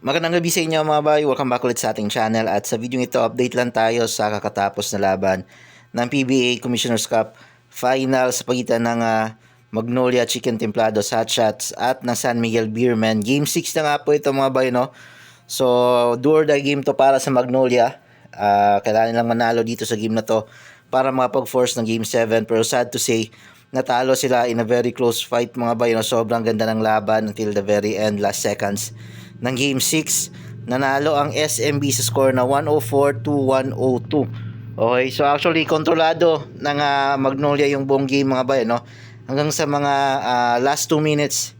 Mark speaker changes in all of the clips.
Speaker 1: Magandang gabi sa inyo mga bay. Welcome back ulit sa ating channel. At sa video ito, update lang tayo sa kakatapos na laban ng PBA Commissioner's Cup Final sa pagitan ng ah, Magnolia Chicken Templados Hot Shots at ng San Miguel Beerman. Game 6 na nga po ito mga bay, no? So, do or die game to para sa Magnolia. Ah, kailangan lang manalo dito sa game na to para makapag-force ng Game 7. Pero sad to say, natalo sila in a very close fight mga bay. No? Sobrang ganda ng laban until the very end, last seconds ng Game 6. Nanalo ang SMB sa score na 104 to 102. Okay, so actually kontrolado ng ah, Magnolia yung buong game mga bay, no? Hanggang sa mga ah, last 2 minutes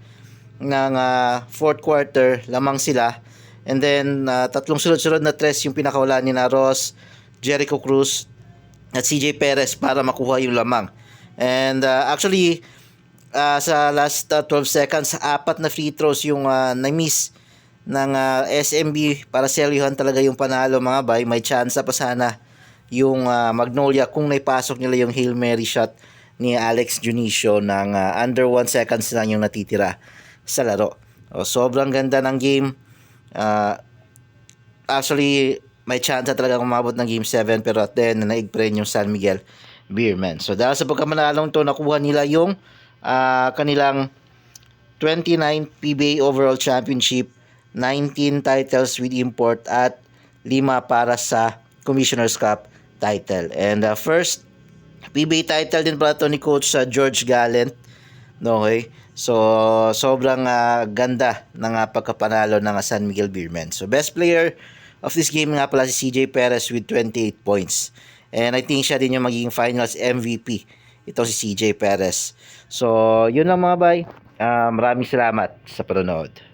Speaker 1: ng ah, fourth quarter, lamang sila. And then, ah, tatlong sunod-sunod na tres yung pinakawala ni na Ross, Jericho Cruz, at CJ Perez para makuha yung lamang. And ah, actually, ah, sa last ah, 12 seconds, apat na free throws yung ah, na-miss ng ah, SMB para selyuhan talaga yung panalo mga bay. May chance pa sana yung ah, Magnolia kung naipasok nila yung Hail Mary shot ni Alex Junicio ng ah, under 1 seconds lang yung natitira sa laro. O, sobrang ganda ng game. Ah, actually, may chance talaga umabot ng Game 7 pero at then naig pa rin yung San Miguel Beermen. So dahil sa pagkamanalong to, nakuha nila yung ah, kanilang 29 PBA Overall Championship, 19 titles with import at 5 para sa Commissioner's Cup title. And uh, first PBA title din pala to ni Coach sa George Gallant. No, okay? So, sobrang ah, ganda ng ah, pagkapanalo ng ah, San Miguel Beermen. So, best player of this game nga pala si CJ Perez with 28 points. And I think siya din yung magiging finals MVP. Ito si CJ Perez. So, yun lang mga bay. Ah, maraming salamat sa panonood.